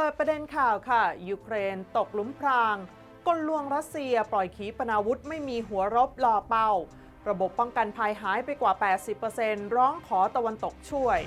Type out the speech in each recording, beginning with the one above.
เปิดประเด็นข่าวค่ะ ยูเครนตกหลุมพราง กลลวงรัสเซียปล่อยขีปนาวุธไม่มีหัวรบหล่อเป้า ระบบป้องกันภัยหายไปกว่า 80%ร้องขอตะวันตกช่วย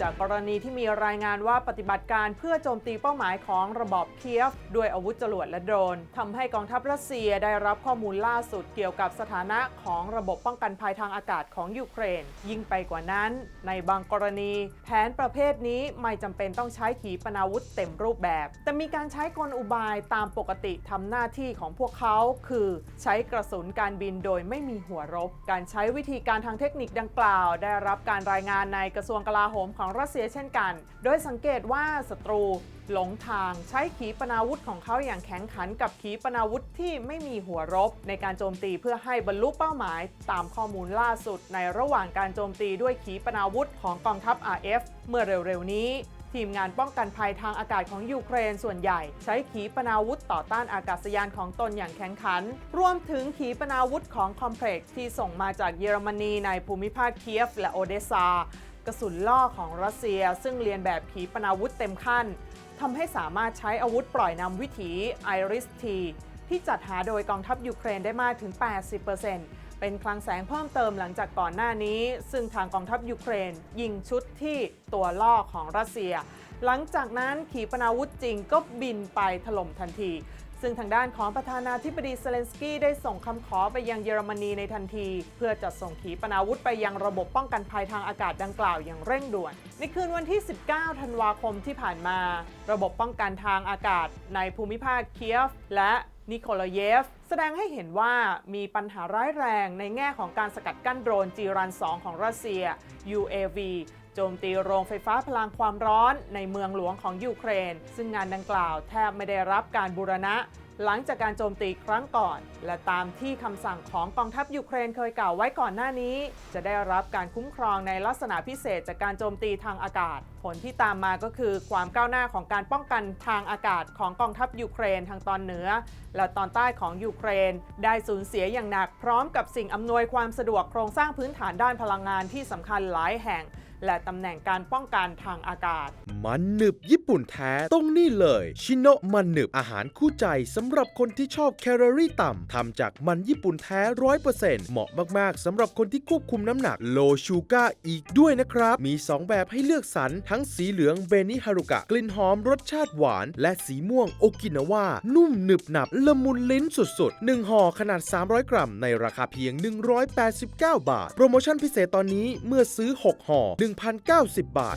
จากกรณีที่มีรายงานว่าปฏิบัติการเพื่อโจมตีเป้าหมายของระบอบเคียฟ ด้วยอาวุธจรวดและโดรนทำให้กองทัพรัสเซียได้รับข้อมูลล่าสุดเกี่ยวกับสถานะของระบบป้องกันภัยทางอากาศของยูเครน ยิ่งไปกว่านั้น ในบางกรณี แผนประเภทนี้ไม่จำเป็นต้องใช้ขีปนาวุธเต็มรูปแบบ แต่มีการใช้กลอุบายตามปกติทำหน้าที่ของพวกเขา คือใช้กระสุนการบินโดยไม่มีหัวรบ การใช้วิธีการทางเทคนิคดังกล่าว ได้รับการรายงานในกระทรวงกลาโหมของรัสเซียเช่นกัน โดยสังเกตว่าศัตรูหลงทางใช้ขีปนาวุธของเขาอย่างแข็งขันกับขีปนาวุธที่ไม่มีหัวรบ ในการโจมตีเพื่อให้บรรลุเป้าหมาย ตามข้อมูลล่าสุดในระหว่างการโจมตีด้วยขีปนาวุธของกองทัพ RF เมื่อเร็วๆนี้ทีมงานป้องกันภัยทางอากาศของยูเครนส่วนใหญ่ ใช้ขีปนาวุธต่อต้านอากาศยานของตนอย่างแข็งขัน รวมถึงขีปนาวุธของคอมเพล็กซ์ที่ส่งมาจากเยอรมนีในภูมิภาคเคียฟและโอเดซา กระสุนล่อของรัสเซีย ซึ่งเรียนแบบขีปนาวุธเต็มขั้นทำให้สามารถใช้อาวุธปล่อยนำวิถี IRIS-T ที่จัดหาโดยกองทัพยูเครนได้มากถึง 80%เป็นคลังแสงเพิ่มเติมหลังจากก่อนหน้านี้ ซึ่งทางกองทัพยูเครน ยิงชุดที่ตัวล่อของรัสเซีย หลังจากนั้นขีปนาวุธจริงก็บินไปถล่มทันที ซึ่งทางด้านของประธานาธิบดีเซเลนสกี้ได้ส่งคำขอไปยังเยอรมนีในทันที เพื่อจัดส่งขีปนาวุธไปยังระบบป้องกันภัยทางอากาศดังกล่าวอย่างเร่งด่วน ในคืนวันที่ 19 ธันวาคมที่ผ่านมา ระบบป้องกันทางอากาศในภูมิภาคเคียฟและนิโคลเยฟ แสดงให้เห็นว่ามีปัญหาร้ายแรงในแง่ของการสกัดกั้นโดรนจีรัน 2 ของรัสเซีย UAV โจมตีโรงไฟฟ้าพลังความร้อนในเมืองหลวงของยูเครน ซึ่งงานดังกล่าวแทบไม่ได้รับการบูรณะ หลังจากการโจมตีครั้งก่อน และตามที่คำสั่งของกองทัพยูเครนเคยกล่าวไว้ก่อนหน้านี้ จะได้รับการคุ้มครองในลักษณะพิเศษจากการโจมตีทางอากาศ ผลที่ตามมาก็คือความก้าวหน้าของการป้องกันทางอากาศของกองทัพยูเครนทางตอนเหนือ และตอนใต้ของยูเครน ได้สูญเสียอย่างหนักพร้อมกับสิ่งอำนวยความสะดวกโครงสร้างพื้นฐานด้านพลังงานที่สำคัญหลายแห่ง และตำแหน่งการป้องกันทางอากาศ มันหนึบญี่ปุ่นแท้ต้องนี่เลย ชิโนะมันหนึบอาหารคู่ใจสำหรับคนที่ชอบแคลอรี่ต่ำทำจากมันญี่ปุ่นแท้ร้อยเปอร์เซ็นต์เหมาะมากๆสำหรับคนที่ควบคุมน้ำหนักโลชูกาอีกด้วยนะครับ มี 2 แบบให้เลือกสรรทั้งสีเหลืองเบนิฮารุกะ กลิ่นหอมรสชาติหวาน และสีม่วงโอกินาวานุ่มหนึบหนับละมุนลิ้นสุดๆ 1ห่อขนาด 300 กรัม ในราคาเพียง 189 บาท โปรโมชั่นพิเศษตอนนี้เมื่อซื้อ 6ห่อ1,090 บาท